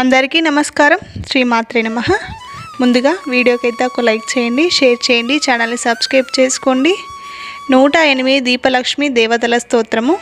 అందరికీ నమస్కారం. శ్రీమాత్రే నమ. ముందుగా వీడియోకి అయితే ఒక లైక్ చేయండి షేర్ చేయండి ఛానల్ని సబ్స్క్రైబ్ చేసుకోండి. నూట ఎనిమిది దీపలక్ష్మి దేవతల స్తోత్రము.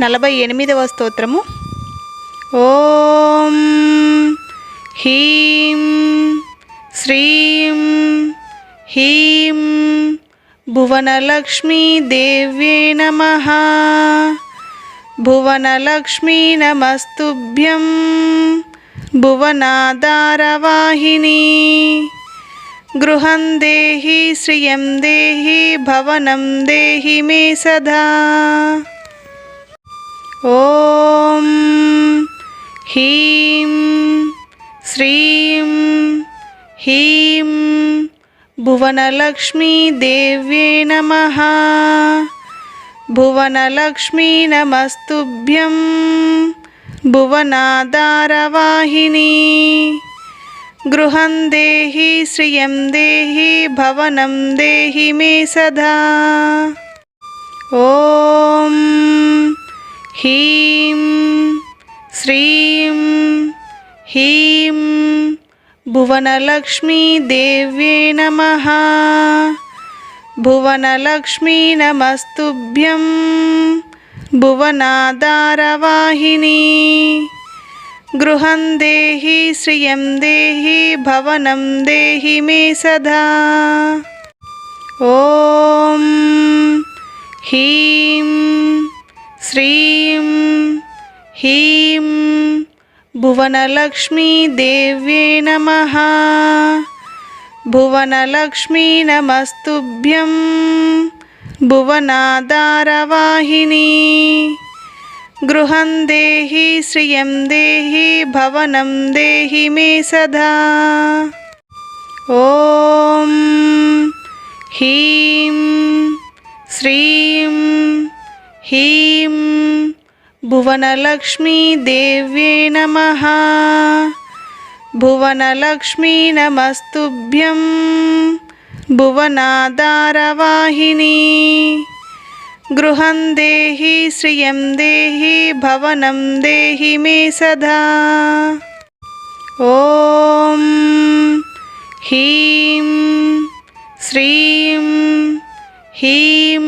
నలభై ఎనిమిదవ స్తోత్రము. ఓం హీం శ్రీం హీం భువనలక్ష్మీ దేవ్యే నమ. భువనలక్ష్మీ నమస్తుభ్యం. భువనాధారవాహిని గృహం దేహి శ్రియం దేహి భవనం దేహి మే సదా. ఓం హీం శ్రీం హీం భువనలక్ష్మీ దేవ్యే నమః. భువనలక్ష్మీ నమస్తుభ్యం భువనాధారవాహిని. గృహం దేహి శ్రియం దేహి భవనం దేహి మే సదా. ఓం హీం శ్రీం హీం భువనలక్ష్మీ దేవ్యే నమః. భువనలక్ష్మీ నమస్తుభ్యం భువనాధారవాహిని గృహం దేహి శ్రియం దేహి భవనం దేహి మే సదా. ఓం హీం శ్రీం హీం భువనలక్ష్మీ దేవ్యే నమః భువనలక్ష్మీ నమస్తుభ్యం భువనాధారవాహిని గృహం దేహి శ్రియం దేహి భవనం దేహి మే సదా. ఓం హీం శ్రీం హీం భువనలక్ష్మీ దేవ్యే నమః భువనలక్ష్మీ నమస్తుభ్యం భువనాధారవాహిని గృహం దేహి శ్రియం దేహి భవనం దేహి మే సదా. ఓం హీం శ్రీం హీం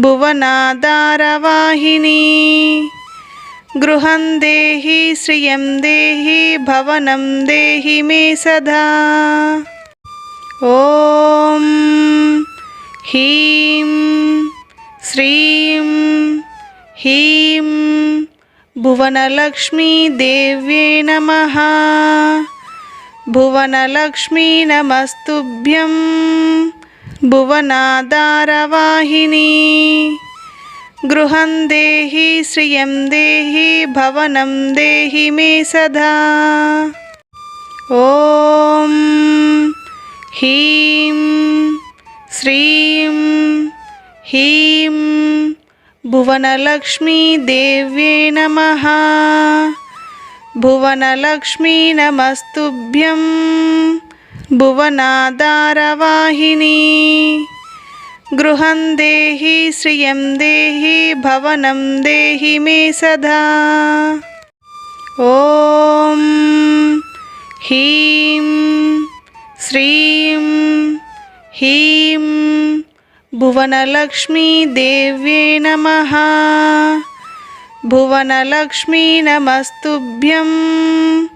భువనలక్ష్మీ దేవ్యే నమః భువనలక్ష్మీ నమస్తుభ్యం భువనాధారవాహిని గృహం దేహి శ్రియం దేహి భవనం దేహి మే సదా. ఓం హీం శ్రీం హీం భువనలక్ష్మీ దేవ్యే నమః భువనలక్ష్మీ నమస్తుభ్యం భువనాధారవాహిని. గృహం దేహి శ్రియం దేహి భవనం దేహి మే సదా. ఓం హీం శ్రీం హీం భువనలక్ష్మీ దేవ్యే నమః భువనలక్ష్మీ నమస్తుభ్యం భువనాధారవాహిని. గృహం దేహి శ్రియం దేహి భవనం దేహి మే సదా. ఓం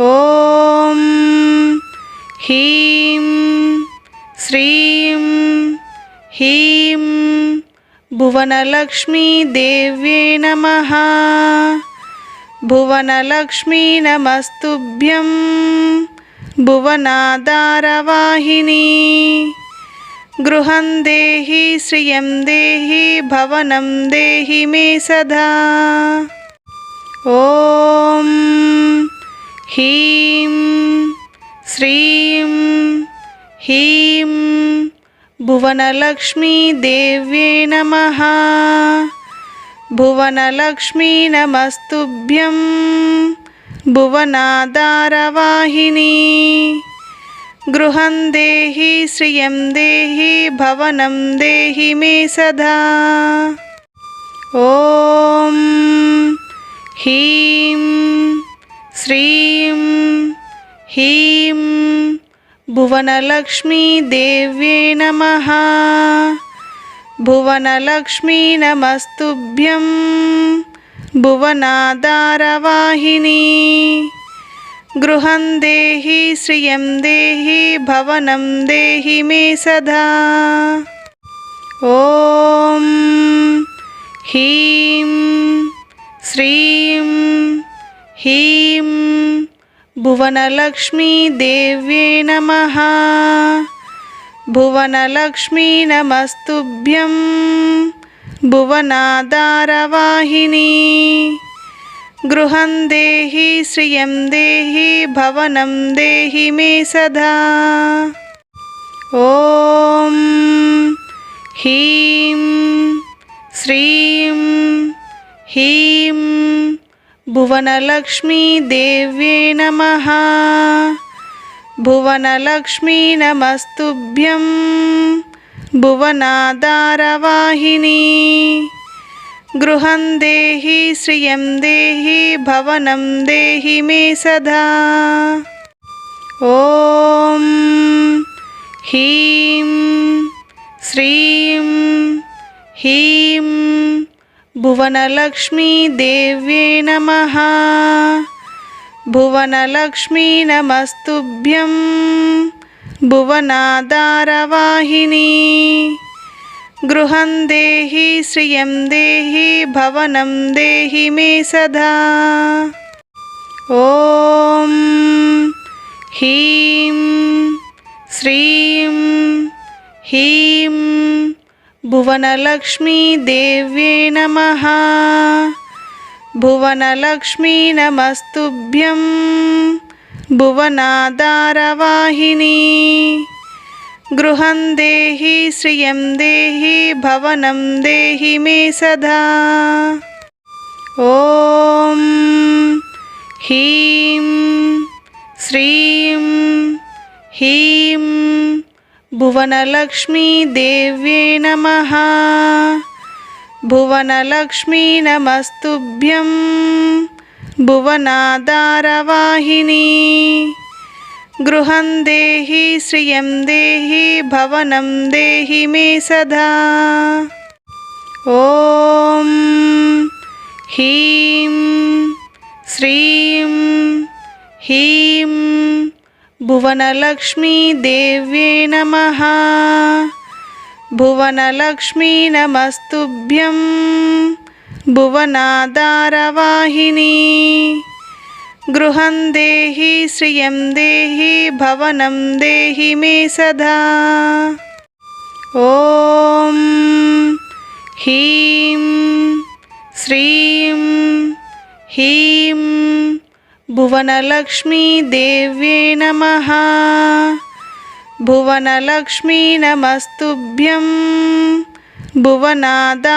ఓం హీం శ్రీం హీం భువనలక్ష్మీ దేవ్యే నమః. భువనలక్ష్మీ నమస్తుభ్యం. భువనాధారవాహిని గృహం దేహి శ్రియం దేహి భవనం దేహి మే సదా. ఓం హీం శ్రీం హీం భువనలక్ష్మీ దేవ్యే నమః. భువనలక్ష్మీ నమస్తుభ్యం భువనాధారవాహిని గృహం దేహి శ్రియం దేహి భవనం దేహి మే సదా. ఓం హ్రీం శ్రీం హ్రీం భువనలక్ష్మీ దేవ్యే నమ. భువనలక్ష్మీ నమస్తుభ్యం భువనాధారవాహిని గృహం దేహి శ్రియం దేహి భవనం దేహి మే సదా. ఓం హ్రీం శ్రీం హ్రీం భువనలక్ష్మీ దేవ్యే నమ. భువనలక్ష్మీ నమస్తుభ్యం. భువనాధారవాహిని గృహం దేహి శ్రియం దేహి భవనం దేహి మే సదా. ఓం హ్రీం శ్రీం హ్రీం భువనలక్ష్మీ దేవ్యే నమ. భువనలక్ష్మీ నమస్తుభ్యం. భువనాధారవాహిని గృహం దేహి శ్రియం దేహి భవనం దేహి మే సదా. ఓం హ్రీం శ్రీం హ్రీం భువనలక్ష్మీ దేవ్యే నమ. భువనలక్ష్మీ నమస్తుభ్యం. భువనాధారవాహిని గృహం దేహి శ్రియం దేహి భవనం దేహి మే సదా. ఓం హ్రీం శ్రీం హ్రీం భువనలక్ష్మీ దేవ్యే నమ. భువనలక్ష్మీ నమస్తుభ్యం. భువనాధారవాహిని గృహం దేహి శ్రియం దేహి భవనం దేహి మే సదా. ఓం హ్రీం శ్రీం హ్రీం భువనలక్ష్మీ దేవ్యే నమ. భువనలక్ష్మీ నమస్తుభ్యం. భువనాధారవాహిని గృహం దేహి శ్రియం దేహి భవనం దేహి మే సదా. ఓం హ్రీం శ్రీం హ్రీం భువనలక్ష్మీ దేవ్యే నమ. భువనలక్ష్మీ నమస్తుభ్యం. భువనాధారవాహిని గృహం దేహి శ్రియం దేహి భవనం దేహి మే సదా. ఓం హ్రీం శ్రీం హ్రీం భువనలక్ష్మీ దేవ్యే నమ. భువనలక్ష్మీ నమస్తుభ్యం భువనాధారవాహిని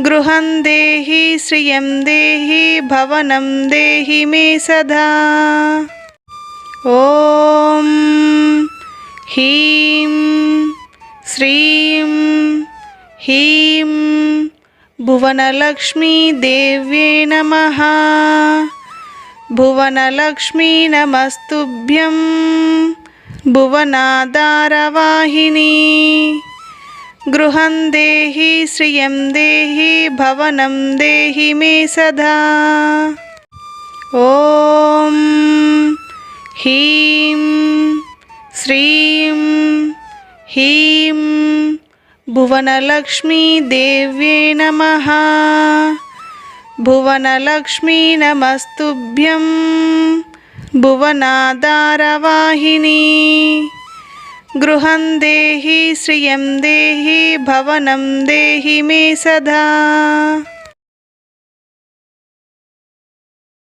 గృహం దేహి శ్రియం దేహి భవనం దేహి మే సదా. ఓం హ్రీం శ్రీం హ్రీం భువనలక్ష్మీ దేవ్యే నమ. భువనలక్ష్మీ నమస్తుభ్యం భువనాధారవాహిని గృహం దేహి శ్రియం దేహి భవనం దేహి మే సదా. ఓం హ్రీం శ్రీం హ్రీం భువనలక్ష్మీ దేవ్యే నమ భువనలక్ష్మీ నమస్తుభ్యం భువనాధారవాహిని. గృహం దేహి శ్రియం దేహి భవనం